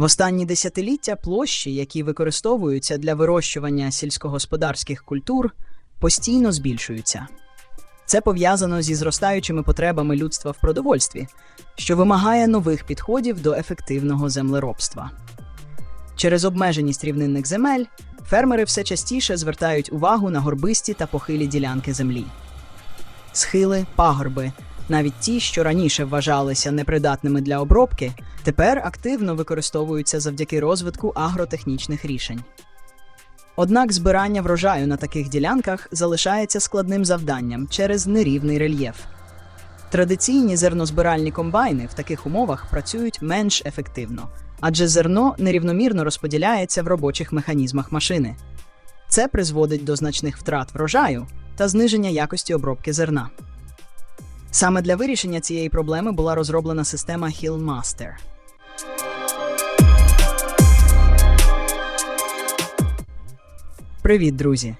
В останні десятиліття площі, які використовуються для вирощування сільськогосподарських культур, постійно збільшуються. Це пов'язано зі зростаючими потребами людства в продовольстві, що вимагає нових підходів до ефективного землеробства. Через обмеженість рівнинних земель фермери все частіше звертають увагу на горбисті та похилі ділянки землі. Схили, пагорби, навіть ті, що раніше вважалися непридатними для обробки, тепер активно використовуються завдяки розвитку агротехнічних рішень. Однак збирання врожаю на таких ділянках залишається складним завданням через нерівний рельєф. Традиційні зернозбиральні комбайни в таких умовах працюють менш ефективно, адже зерно нерівномірно розподіляється в робочих механізмах машини. Це призводить до значних втрат врожаю та зниження якості обробки зерна. Саме для вирішення цієї проблеми була розроблена система Hillmaster. Привіт, друзі!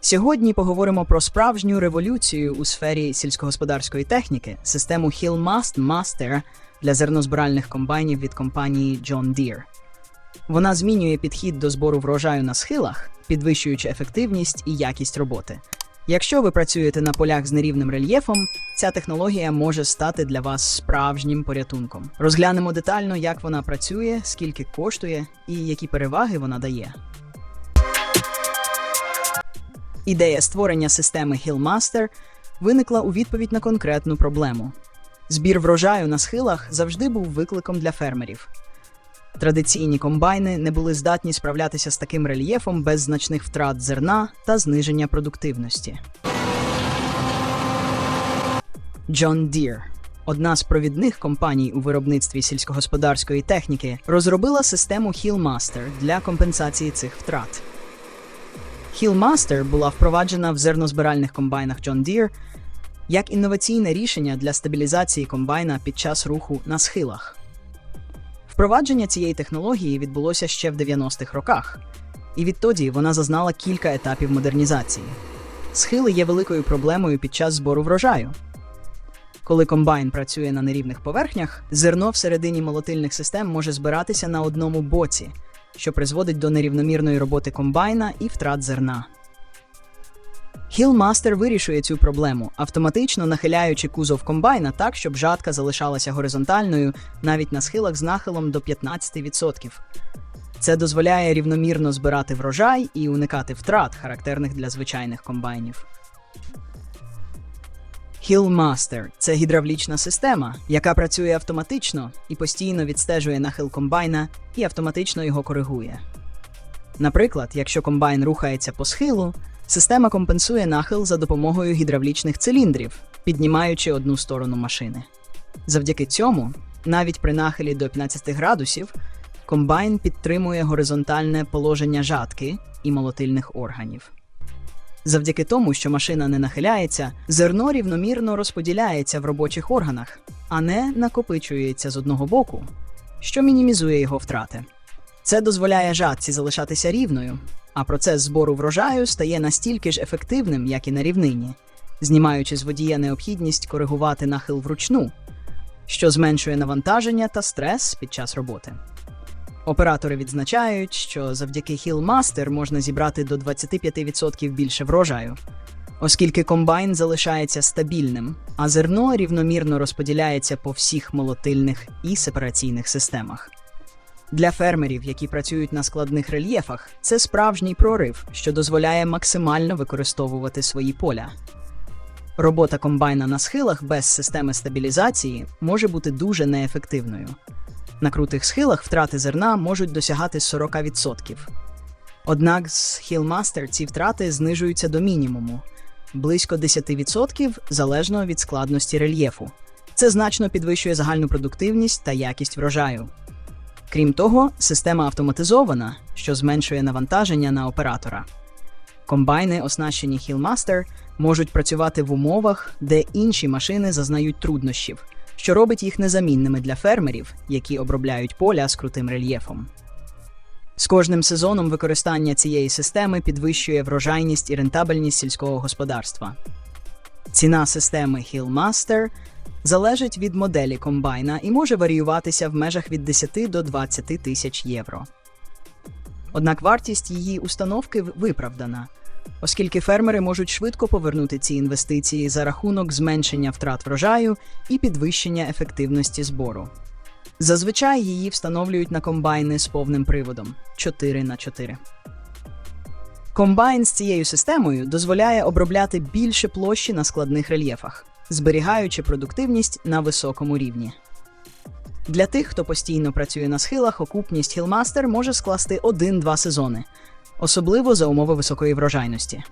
Сьогодні поговоримо про справжню революцію у сфері сільськогосподарської техніки систему Hillmast Master для зернозбиральних комбайнів від компанії John Deere. Вона змінює підхід до збору врожаю на схилах, підвищуючи ефективність і якість роботи. Якщо ви працюєте на полях з нерівним рельєфом, ця технологія може стати для вас справжнім порятунком. Розглянемо детально, як вона працює, скільки коштує і які переваги вона дає. Ідея створення системи Hillmaster виникла у відповідь на конкретну проблему. Збір врожаю на схилах завжди був викликом для фермерів. Традиційні комбайни не були здатні справлятися з таким рельєфом без значних втрат зерна та зниження продуктивності. John Deere, одна з провідних компаній у виробництві сільськогосподарської техніки, розробила систему Hillmaster для компенсації цих втрат. Hillmaster була впроваджена в зернозбиральних комбайнах John Deere як інноваційне рішення для стабілізації комбайна під час руху на схилах. Впровадження цієї технології відбулося ще в 90-х роках, і відтоді вона зазнала кілька етапів модернізації. Схили є великою проблемою під час збору врожаю. Коли комбайн працює на нерівних поверхнях, зерно всередині молотильних систем може збиратися на одному боці, що призводить до нерівномірної роботи комбайна і втрат зерна. Hillmaster вирішує цю проблему, автоматично нахиляючи кузов комбайна так, щоб жатка залишалася горизонтальною навіть на схилах з нахилом до 15%. Це дозволяє рівномірно збирати врожай і уникати втрат, характерних для звичайних комбайнів. Hillmaster – це гідравлічна система, яка працює автоматично і постійно відстежує нахил комбайна і автоматично його коригує. Наприклад, якщо комбайн рухається по схилу, система компенсує нахил за допомогою гідравлічних циліндрів, піднімаючи одну сторону машини. Завдяки цьому, навіть при нахилі до 15 градусів, комбайн підтримує горизонтальне положення жатки і молотильних органів. Завдяки тому, що машина не нахиляється, зерно рівномірно розподіляється в робочих органах, а не накопичується з одного боку, що мінімізує його втрати. Це дозволяє жатці залишатися рівною, а процес збору врожаю стає настільки ж ефективним, як і на рівнині, знімаючи з водія необхідність коригувати нахил вручну, що зменшує навантаження та стрес під час роботи. Оператори відзначають, що завдяки Hillmaster можна зібрати до 25% більше врожаю, оскільки комбайн залишається стабільним, а зерно рівномірно розподіляється по всіх молотильних і сепараційних системах. Для фермерів, які працюють на складних рельєфах, це справжній прорив, що дозволяє максимально використовувати свої поля. Робота комбайна на схилах без системи стабілізації може бути дуже неефективною. На крутих схилах втрати зерна можуть досягати 40%. Однак з Hillmaster ці втрати знижуються до мінімуму близько 10% залежно від складності рельєфу. Це значно підвищує загальну продуктивність та якість врожаю. Крім того, система автоматизована, що зменшує навантаження на оператора. Комбайни, оснащені Hillmaster, можуть працювати в умовах, де інші машини зазнають труднощів, що робить їх незамінними для фермерів, які обробляють поля з крутим рельєфом. З кожним сезоном використання цієї системи підвищує врожайність і рентабельність сільського господарства. Ціна системи Hillmaster залежить від моделі комбайна і може варіюватися в межах від 10 до 20 тисяч євро. Однак вартість її установки виправдана, оскільки фермери можуть швидко повернути ці інвестиції за рахунок зменшення втрат врожаю і підвищення ефективності збору. Зазвичай її встановлюють на комбайни з повним приводом 4 на 4 Комбайн з цією системою дозволяє обробляти більше площі на складних рельєфах, зберігаючи продуктивність на високому рівні. Для тих, хто постійно працює на схилах, окупність Hillmaster може скласти 1-2 сезони, особливо за умови високої врожайності.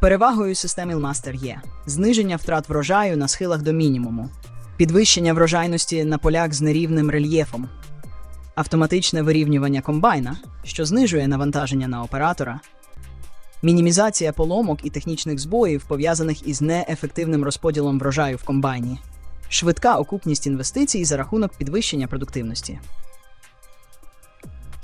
Перевагою системи Hillmaster є зниження втрат врожаю на схилах до мінімуму, підвищення врожайності на полях з нерівним рельєфом, автоматичне вирівнювання комбайна, що знижує навантаження на оператора, мінімізація поломок і технічних збоїв, пов'язаних із неефективним розподілом врожаю в комбайні, швидка окупність інвестицій за рахунок підвищення продуктивності.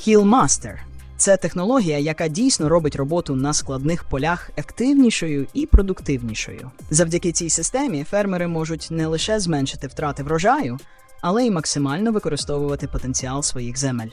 Hillmaster – це технологія, яка дійсно робить роботу на складних полях ефективнішою і продуктивнішою. Завдяки цій системі фермери можуть не лише зменшити втрати врожаю, але й максимально використовувати потенціал своїх земель.